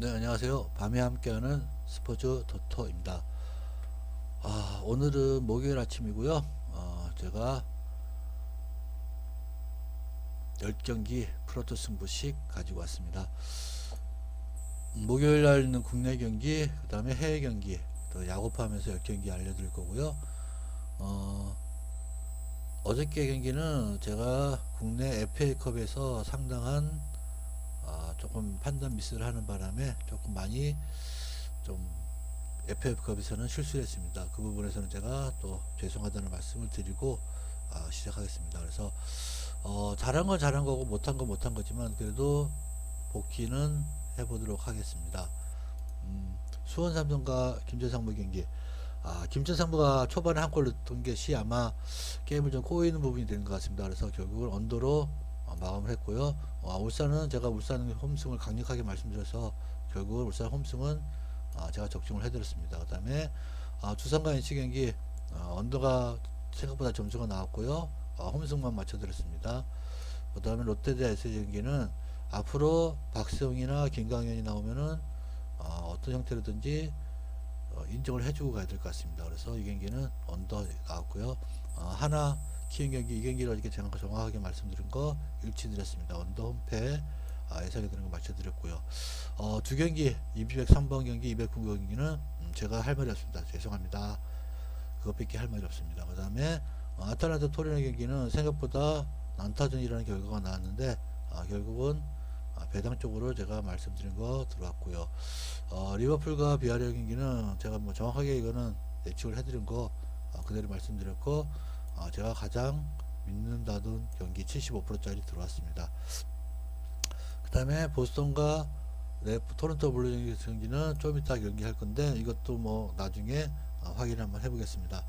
네, 안녕하세요. 밤에 함께하는 스포츠 도토입니다. 아, 오늘은 목요일 아침이고요. 어, 제가 10경기 프로토 승부식 가지고 왔습니다. 목요일 날 있는 국내 경기, 그 다음에 해외 경기, 또 야구 포함해서 10경기 알려드릴 거고요. 어, 어저께 경기는 제가 국내 FA컵에서 상당한 아, 조금 판단 미스를 하는 바람에 조금 많이 좀 FF컵에서는 실수를 했습니다. 그 부분에서는 제가 또 죄송하다는 말씀을 드리고 아, 시작하겠습니다. 그래서 어, 잘한 건 잘한 거고 못한 건 못한 거지만 그래도 복귀는 해보도록 하겠습니다. 음, 수원 삼성과 김재상무 경기. 아, 김재상무가 초반에 한 골 넣던 것이 아마 게임을 좀 꼬이는 부분이 되는 것 같습니다. 그래서 결국은 언더로 어, 마감을 했고요. 어, 울산은 제가 울산 홈승을 강력하게 말씀드려서 결국은 울산 홈승은 아, 제가 적중을 해드렸습니다. 그 다음에 아, 두산과 NC 경기 어, 언더가 생각보다 점수가 나왔고요. 어, 홈승만 맞춰드렸습니다. 그 다음에 롯데 대 SC 경기는 앞으로 박세웅이나 김강현이 나오면은 어, 어떤 형태로든지 어, 인정을 해주고 가야 될 것 같습니다. 그래서 이 경기는 언더 나왔고요. 어, 하나 키움 경기 이 경기를 어저께 제가 정확하게 말씀드린 거 일치드렸습니다. 언더 홈패 아, 예상이 드는 거 맞춰드렸고요. 어, 두 경기 203번 경기 209 경기는 음, 제가 할 말이 없습니다. 죄송합니다. 그것밖에 할 말이 없습니다. 그 다음에 어, 아탈란타 토리노 경기는 생각보다 난타전이라는 결과가 나왔는데 아, 결국은 아, 배당 쪽으로 제가 말씀드린 거 들어왔고요. 어, 리버풀과 비아리아 경기는 제가 뭐 정확하게 이거는 예측을 해드린 거 아, 그대로 말씀드렸고 아, 제가 가장 믿는다던 경기 75%짜리 들어왔습니다. 그 다음에 보스턴과 네, 토론토 블루 경기는 좀 이따 경기할 건데 이것도 뭐 나중에 아, 확인 한번 해보겠습니다.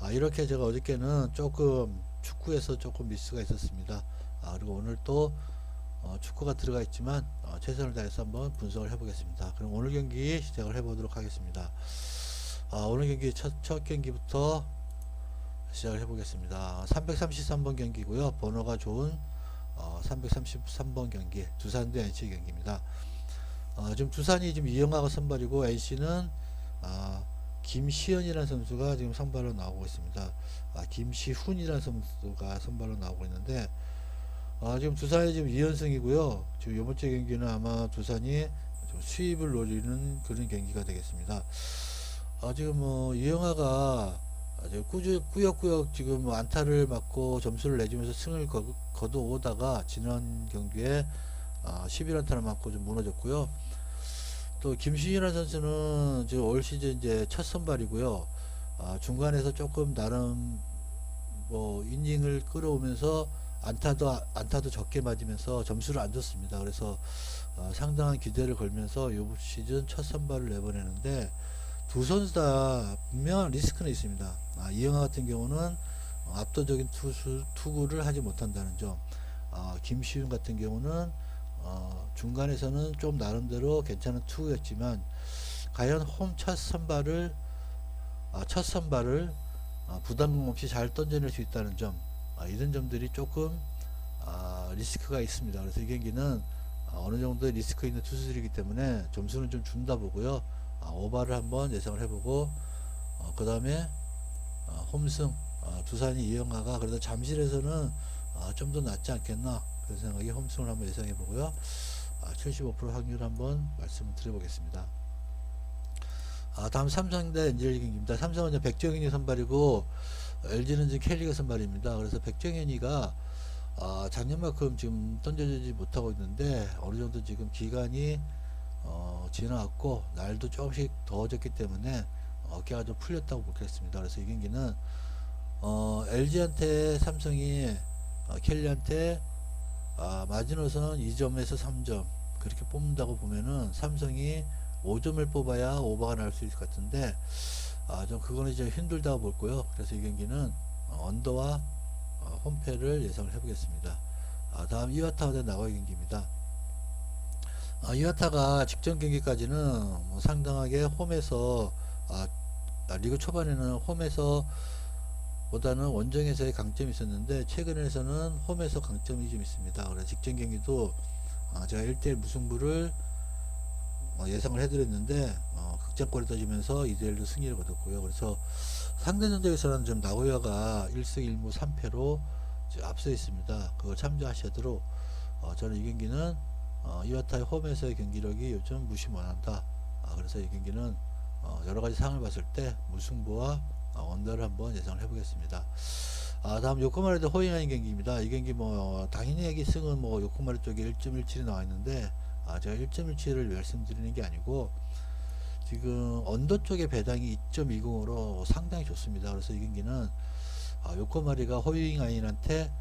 아, 이렇게 제가 어저께는 조금 축구에서 조금 미스가 있었습니다. 아, 그리고 오늘 또 어, 축구가 들어가 있지만 어, 최선을 다해서 한번 분석을 해보겠습니다. 그럼 오늘 경기 시작을 해보도록 하겠습니다. 아, 오늘 경기 첫, 첫 경기부터 시작을 해보겠습니다. 333번 경기고요. 번호가 좋은 어, 333번 경기 두산 대 NC 경기입니다. 어, 지금 두산이 지금 이영하가 선발이고 NC는 아, 김시현이라는 선수가 지금 선발로 나오고 있습니다. 아, 김시훈이라는 선수가 선발로 나오고 있는데 아, 지금 두산이 지금 2연승이고요. 지금 이번 주 경기는 아마 두산이 좀 수입을 노리는 그런 경기가 되겠습니다. 아, 지금 뭐 이영하가 아주 꾸주, 꾸역꾸역 지금 뭐 안타를 맞고 점수를 내주면서 승을 거, 거둬오다가 지난 경기에 아, 11안타를 맞고 좀 무너졌고요. 또 김신이라는 선수는 지금 올 시즌 이제 첫 선발이고요. 아, 중간에서 조금 나름 뭐 이닝을 끌어오면서 안타도 안타도 적게 맞으면서 점수를 안 줬습니다. 그래서 어, 상당한 기대를 걸면서 이 시즌 첫 선발을 내보내는데 두 선수 다 분명 리스크는 있습니다. 아, 이영하 같은 경우는 어, 압도적인 투수 투구를 하지 못한다는 점. 아, 김시윤 같은 경우는 어, 중간에서는 좀 나름대로 괜찮은 투구였지만 과연 홈 첫 선발을 아, 첫 선발을 아, 부담감 없이 잘 던져낼 수 있다는 점 아, 이런 점들이 조금 아, 리스크가 있습니다. 그래서 이 경기는 아, 어느 정도 리스크 있는 투수들이기 때문에 점수는 좀 준다 보고요. 아, 오바를 한번 예상을 해보고 어, 그 다음에 어, 홈승 어, 두산이 이영하가 그래도 잠실에서는 아, 좀더 낫지 않겠나 그런 생각에 홈승을 한번 예상해 보고요. 아, 75% 확률 한번 말씀을 드려보겠습니다. 아, 다음 삼성 대 NG 경기입니다. 삼성은 백정현이 선발이고 LG는 지금 켈리가 선발입니다. 그래서 백정현이가 아, 작년만큼 지금 던져주지 못하고 있는데 어느 정도 지금 기간이 어, 지나갔고 날도 조금씩 더워졌기 때문에 어깨가 좀 풀렸다고 보겠습니다. 그래서 이 경기는 어, LG한테 삼성이 어, 켈리한테 아, 마지노선 2점에서 3점 그렇게 뽑는다고 보면은 삼성이 5점을 뽑아야 오버가 날 수 있을 것 같은데 아, 좀 그거는 이제 힘들다고 볼고요. 그래서 이 경기는 어, 언더와 어, 홈패를 예상을 해보겠습니다. 아, 다음 이와타와 대 나고야 경기입니다. 아, 이와타가 직전 경기까지는 뭐 상당하게 홈에서 아, 아, 리그 초반에는 홈에서 보다는 원정에서의 강점이 있었는데 최근에서는 홈에서 강점이 좀 있습니다. 그래서 직전 경기도 아, 제가 1대1 무승부를 어, 예상을 해드렸는데 어, 극장골이 떠지면서 2대1로 승리를 거뒀고요. 그래서 상대 전적에서는 좀 나고야가 1승 1무 3패로 앞서 있습니다. 그걸 참조하시도록 어, 저는 이 경기는 어, 이와타의 홈에서의 경기력이 요즘 무시무한다. 아, 그래서 이 경기는 어, 여러 가지 상황을 봤을 때 무승부와 어, 원더를 한번 예상을 해보겠습니다. 아, 다음 요코마르 대 호잉하인 경기입니다. 이 경기 뭐 당연히 여기 승은 뭐 요코마르 쪽에 1.17이 나와 있는데 아, 제가 1.17을 말씀드리는 게 아니고 지금 언더 쪽의 배당이 2.20으로 상당히 좋습니다. 그래서 이 경기는 아, 요코마리가 호잉아인한테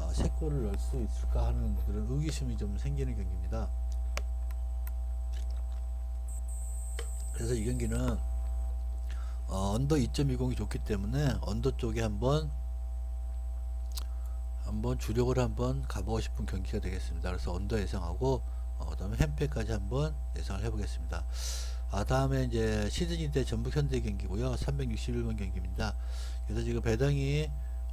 아, 세 골을 넣을 수 있을까 하는 그런 의기심이 좀 생기는 경기입니다. 그래서 이 경기는 어, 언더 2.20이 좋기 때문에 언더 쪽에 한번 한번 주력을 한번 가보고 싶은 경기가 되겠습니다. 그래서 언더 예상하고 어, 그다음에 햄페까지 한번 예상을 해보겠습니다. 아 다음에 이제 시드니 대 전북 현대 경기고요. 361번 경기입니다. 그래서 지금 배당이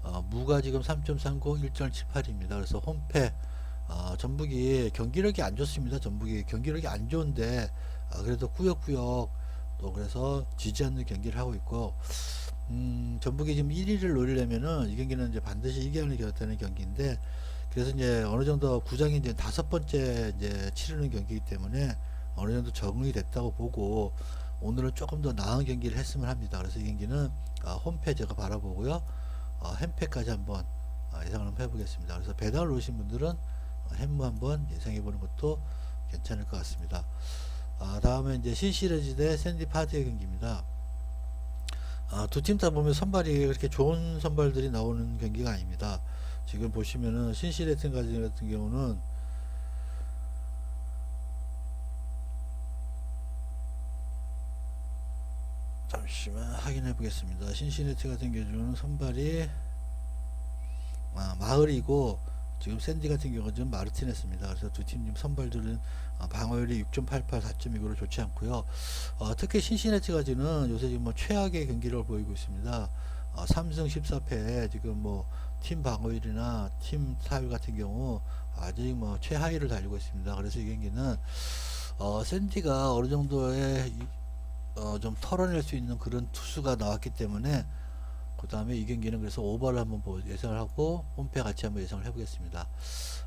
어, 무가 지금 3.30, 1.78입니다. 그래서 홈패 어, 전북이 경기력이 안 좋습니다. 전북이 경기력이 안 좋은데 아, 그래도 꾸역꾸역 또 그래서 지지 않는 경기를 하고 있고 음, 전북이 지금 1위를 노리려면은 이 경기는 이제 반드시 이겨야 되는 경기인데 그래서 이제 어느 정도 구장이 이제 다섯 번째 이제 치르는 경기이기 때문에 어느 정도 적응이 됐다고 보고 오늘은 조금 더 나은 경기를 했으면 합니다. 그래서 이 경기는 아, 홈패 제가 바라보고요. 어, 햄패까지 한번 아, 예상을 한번 해보겠습니다. 그래서 배당을 놓으신 분들은 어, 햄무 한번 예상해 보는 것도 괜찮을 것 같습니다. 아, 다음에 이제 신시레지 대 샌디 파드의 경기입니다. 아, 두 팀 다 보면 선발이 그렇게 좋은 선발들이 나오는 경기가 아닙니다. 지금 보시면은 신시레튼 같은 경우는 잠시만 확인해 보겠습니다. 신시내티 같은 경우는 선발이 아, 마을이고 지금 샌디 같은 경우는 마르티네스입니다. 그래서 두 팀 선발들은 아, 방어율이 6.88, 4.29로 좋지 않고요. 어, 특히 신시내티가 지는 요새 지금 뭐 최악의 경기를 보이고 있습니다. 어, 3승 14패 지금 뭐 팀 방어율이나 팀 타율 같은 경우 아직 뭐 최하위를 달리고 있습니다. 그래서 이 경기는 어, 샌디가 어느 정도의 이- 어, 좀 털어낼 수 있는 그런 투수가 나왔기 때문에 그 다음에 이 경기는 그래서 오버를 한번 보- 예상을 하고 홈페 같이 한번 예상을 해보겠습니다.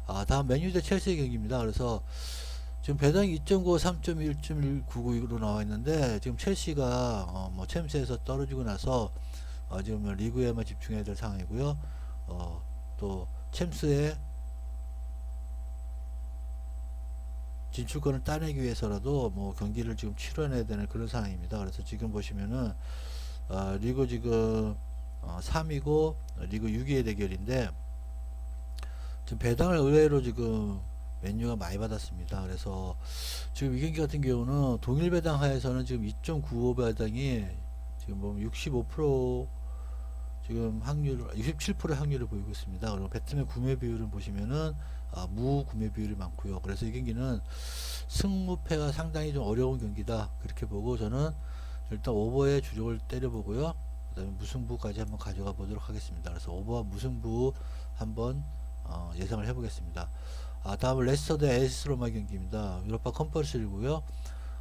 아, 다음 맨유 대 첼시 경기입니다. 그래서 지금 배당 2.9, 3.1, 1.199로 나와 있는데 지금 첼시가 어, 뭐 챔스에서 떨어지고 나서 어, 지금 리그에만 집중해야 될 상황이고요. 어, 또 챔스에 진출권을 따내기 위해서라도 뭐 경기를 지금 치러내야 되는 그런 상황입니다. 그래서 지금 보시면은 어, 리그 지금 어, 3위고 리그 6위의 대결인데 지금 배당을 의외로 지금 맨유가 많이 받았습니다. 그래서 지금 이 경기 같은 경우는 동일 배당 하에서는 지금 2.95 배당이 지금 보면 65% 지금 확률 67% 확률을 보이고 있습니다. 그리고 배트맨 구매 비율을 보시면은 아, 무 구매 비율이 많고요. 그래서 이 경기는 승무패가 상당히 좀 어려운 경기다. 그렇게 보고 저는 일단 오버에 주력을 때려보고요. 그다음에 무승부까지 한번 가져가 보도록 하겠습니다. 그래서 오버와 무승부 한번 어, 예상을 해보겠습니다. 아, 다음은 레스터 대 에스 로마 경기입니다. 유로파 컨퍼런스 리그고요.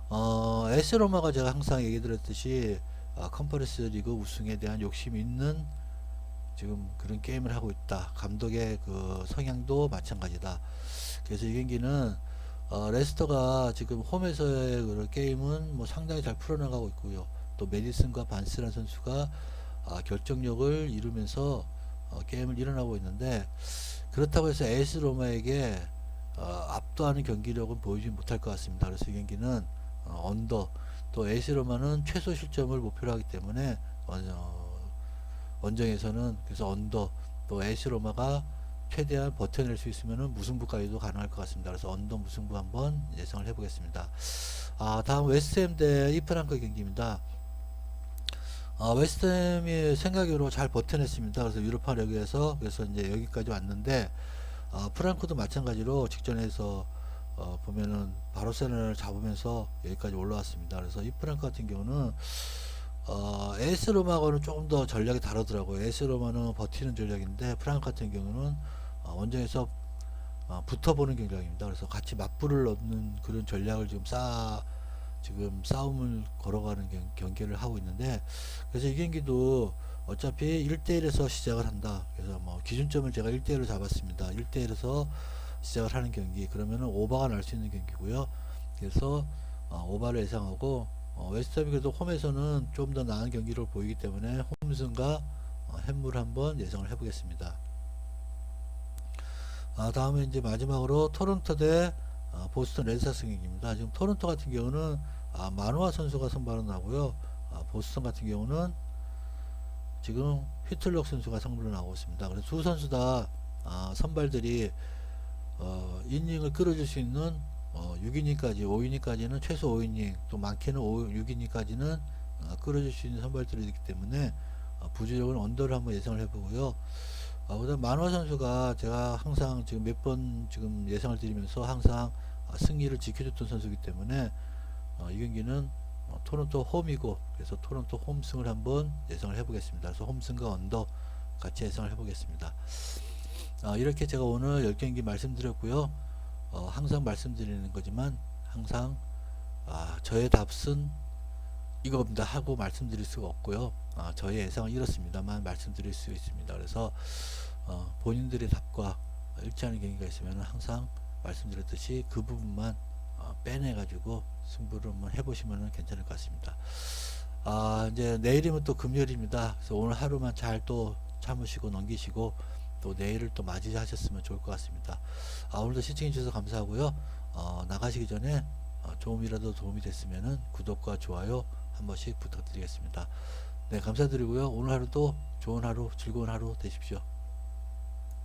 어, 에스 로마가 제가 항상 얘기 드렸듯이 아, 컨퍼런스 리그 우승에 대한 욕심이 있는 지금 그런 게임을 하고 있다. 감독의 그 성향도 마찬가지다. 그래서 이 경기는 어, 레스터가 지금 홈에서의 그런 게임은 뭐 상당히 잘 풀어나가고 있고요. 또 메디슨과 반스란 선수가 아, 결정력을 이루면서 어, 게임을 일어나고 있는데 그렇다고 해서 에스 로마에게 어, 압도하는 경기력은 보이지 못할 것 같습니다. 그래서 이 경기는 어, 언더 또 에스 로마는 최소 실점을 목표로 하기 때문에 어, 원정에서는 그래서 언더 또 에스 로마가 최대한 버텨낼 수 있으면은 무승부까지도 가능할 것 같습니다. 그래서 언더 무승부 한번 예상을 해보겠습니다. 아 다음 웨스트햄 대 이프랑크 경기입니다. 아, 웨스트햄이 생각으로 잘 버텨냈습니다. 그래서 유로파 리그에서 그래서 이제 여기까지 왔는데 아, 프랑크도 마찬가지로 직전에서 어, 보면은 바르셀로나를 잡으면서 여기까지 올라왔습니다. 그래서 이 프랑크 같은 경우는 어, 에스 로마하고는 조금 더 전략이 다르더라고요. 에스 로마는 버티는 전략인데 프랑크 같은 경우는 어, 원정에서 어, 붙어보는 전략입니다. 그래서 같이 맞불을 얻는 그런 전략을 지금 쌓아 지금 싸움을 걸어가는 경, 경기를 하고 있는데 그래서 이 경기도 어차피 1대1에서 시작을 한다. 그래서 뭐 기준점을 제가 1대1로 잡았습니다. 1대1에서 시작을 하는 경기 그러면은 오버가 날 수 있는 경기고요. 그래서 어, 오버를 예상하고 어, 웨스트햄이 그래도 홈에서는 좀 더 나은 경기를 보이기 때문에 홈승과 어, 햄물 한번 예상을 해보겠습니다. 아, 다음에 이제 마지막으로 토론토 대 아, 보스턴 레드삭스 경기입니다. 지금 토론토 같은 경우는 아, 마누아 선수가 선발을 나고요. 아, 보스턴 같은 경우는 지금 휘틀럭 선수가 선발을 나오고 있습니다. 그래서 두 선수 다 아, 선발들이 어, 이닝을 끌어줄 수 있는 어, 6이닝까지 5이닝까지는 최소 5이닝 또 많게는 5, 6이닝까지는 어, 끌어줄 수 있는 선발들이기 때문에 어, 부주력은 언더를 한번 예상을 해보고요. 어, 그다음 만화 선수가 제가 항상 지금 몇 번 지금 예상을 드리면서 항상 어, 승리를 지켜줬던 선수이기 때문에 어, 이 경기는 어, 토론토 홈이고 그래서 토론토 홈승을 한번 예상을 해보겠습니다. 그래서 홈승과 언더 같이 예상을 해보겠습니다. 어, 이렇게 제가 오늘 10경기 말씀드렸고요. 어, 항상 말씀드리는 거지만 항상 아, 저의 답은 이겁니다 하고 말씀드릴 수가 없고요. 아, 저의 예상은 이렇습니다만 말씀드릴 수 있습니다. 그래서 어, 본인들의 답과 일치하는 경기가 있으면 항상 말씀드렸듯이 그 부분만 어, 빼내 가지고 승부를 한번 해보시면 괜찮을 것 같습니다. 아 이제 내일이면 또 금요일입니다. 그래서 오늘 하루만 잘 또 참으시고 넘기시고 또 내일을 또 맞이하셨으면 좋을 것 같습니다. 아, 오늘도 시청해 주셔서 감사하고요. 어, 나가시기 전에 어, 조금이라도 도움이 됐으면 구독과 좋아요 한 번씩 부탁드리겠습니다. 네, 감사드리고요. 오늘 하루도 좋은 하루, 즐거운 하루 되십시오.